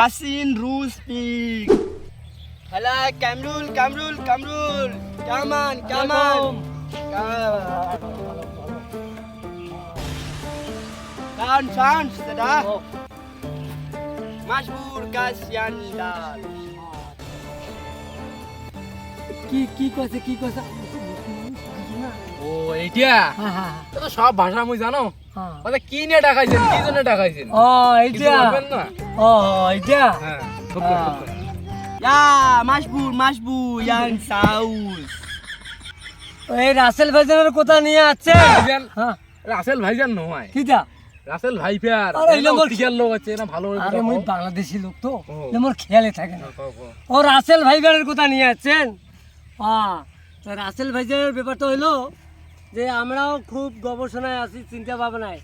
হাসিন রুশ pick. Hello Kamrul Kamrul Kamrul. Come on come on. Saan, saan, দাদা মাসবুর কাশিয়ান লাল। কি কি কইছে কি কইছে? ও এইটা হ্যাঁ হ্যাঁ তো সব ভাষা মুই জানো। হ্যাঁ মানে কি নিয়ে ডাকাইছেন? কি জন্য ডাকাইছেন? ও এইটা ও এইটা হ্যাঁ করে। ইয়া মাসবুর মাসবুর ইয়ান সাউস। এই রাসেল ভাইজানের কথা নিয়ে আছে? হ্যাঁ। রাসেল ভাইজান নয়। কিটা রাসেল ভাই ফেয়ার আরে এই নম্বর- টিকার লোক আছে না ভালো আরে কথা বাংলাদেশি লোক তো। ও। মোর খেয়ালে থাকে না। ও রাসেল ভাইজানের কথা নিয়ে আছেন? হ্যাঁ তো রাসেল ভাইজানের ব্যাপারটা হলো যে আমরাও খুব গবেষণায় আছি, চিন্তা ভাবনায়,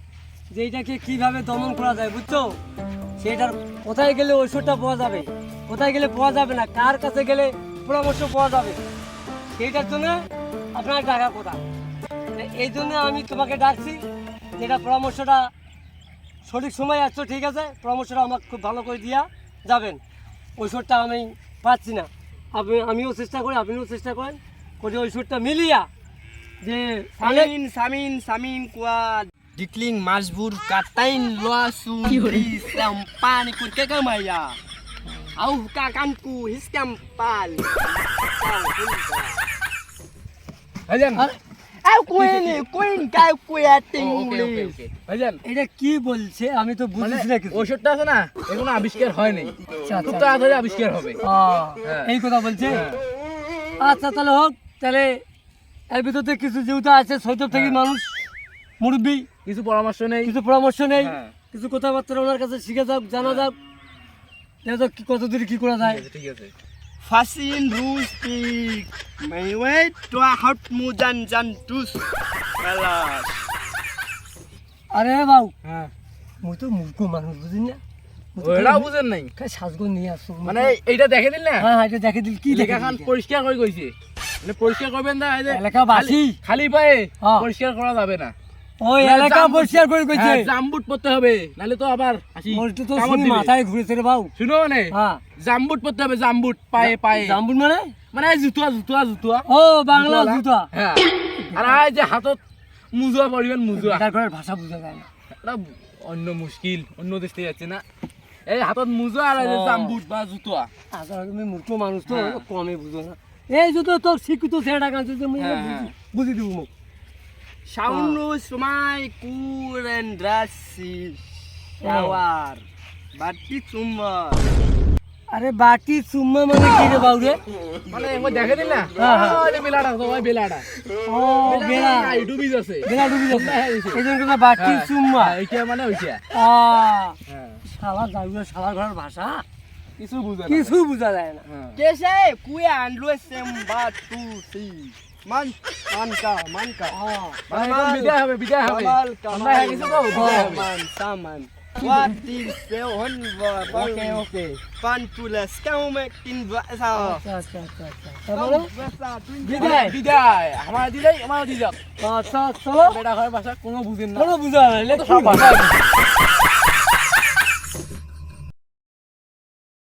যে এটাকে কীভাবে দমন করা যায়, বুঝছ? সেটার কোথায় গেলে ঔষধটা পাওয়া যাবে, কোথায় গেলে পাওয়া যাবে না, কার কাছে গেলে পরামর্শ পাওয়া যাবে, সেইটার জন্য আপনার টাকা কথা এই জন্য আমি তোমাকে ডাকছি, যেটা পরামর্শটা সঠিক সময় আসছো, ঠিক আছে? পরামর্শটা আমাকে খুব ভালো করে দিয়া যাবেন। ঔষধটা আমি পাচ্ছি না। আপনি আমিও চেষ্টা করি, আপনিও চেষ্টা করেন, করে ঔষধটা মিলিয়া যে সামিন সামিন সামিন কুয়া ডিকলিং মাসবুর কাটাইন লোয়াসু হিসাম পানি kamaya au kakanku hiskam pal ভাইজান। ওকে, ting ওকে। ভাইজান। এটা কি বলছে? আমি তো মানে বুঝছি না কিছু। ওষুধটা আছে না এখনও আবিষ্কার হয়নি। আচ্ছা, খুব আচ্ছা। তাড়াতাড়ি আবিষ্কার হবে। হ্যাঁ। এই কথা বলছে? হ্যাঁ। আচ্ছা তাহলে হোক তাহলে এর ভিতরে কিছু যেহেতু আছে সৈতব থেকে হ্যাঁ। মানুষ মুরব্বী। কিছু পরামর্শ নেই। কিছু পরামর্শ নেই। হ্যাঁ। কিছু কথাবার্তা ওনার কাছে শিখে যাক জানা যাক। দেখা যাক কি- কত দূর কি করা যায়। ঠিক আছে ফাসিন fasin rustik mai wait tua hot mujan jan tus kalas আরে বাবু হ্যাঁ। মুই তো মূর্খ মানুষ বুঝি না? মুই খালি- বুঝেন নাই। সাজগো নিয়ে আসছো মানে এইটা দেখে দিল না? হ্যাঁ হ্যাঁ, এটা দেখে দিল। কি দেখে লেখাখান? পরিষ্কার করে কইছে মানে পরিষ্কার করবেন না এই যে এলাকাবাসী? খালি- পায়ে হ্যাঁ। পরিষ্কার করা যাবে না। ওই এলাকা পরিষ্কার করে কইছে। হ্যাঁ, জামবুট পরতে হবে নালে তো আবার হাসি তো শুনি মাথায় ঘুরেছে রে বাবু শুনো মানে হ্যাঁ। জামবুট পরতে হবে জামবুট পায়ে পায়ে। জাম্বুন মানে? মানে জুতুয়া জুতুয়া জুতুয়া ও বাংলা জুতোয়ালা। জুতা। হ্যাঁ। আর এই যে হাতত মুজুয়া পরিবেন মুজুয়া। ঘরের ভাষা বোঝা যায় না। এটা অন্য মুশকিল অন্য দেশ থেকে যাচ্ছে না। এই হাতত মুজুয়া আর এই জামবুট বা জুতুয়া। আসলে তুমি মূর্খ মানুষ তো হ্যাঁ। কমে বুঝো না। এই জুতো তোর শিক্ষিত কাছে তুমি হ্যাঁ, বুঝি- হ্যাঁ। বুঝি দিব মুখ। Shaunus sumai kuren drasi shawar bati sumber আরে বাটি চুম্মা মানে কি রে বাবু রে মানে একবার দেখে দিল না? হ্যাঁ। ওই যে বেলাটা তো ওই বেলাটা। ও বেড়া নাই, ডুবি যাচ্ছে। বেড়া ডুবি যাচ্ছে। এই যে। জন্য কথা বাটি চুম্মা। এইটা মানে ওইটা আ শালা যাইবে শালা ঘরের ভাষা। কিছু বুঝে কিছু যায় না। হ্যাঁ। kese kuya andlu sem batu si man manka manka মানে এখন বিদায় হবে বিদায় হবে। আমরা হয়ে গেছি তো বিদায় হবে। man saman wati seon wa ওকে। ওকে pan tulas kau mekin ba sa আচ্ছা। আচ্ছা আচ্ছা আচ্ছা বিদায় বিদায়। আমার দিদাই আমার দিদাক আচ্ছা চলো বেটা ঘরের ভাষা কোনো বুঝেন না। কোনো বুঝা না। তো সব ভাষা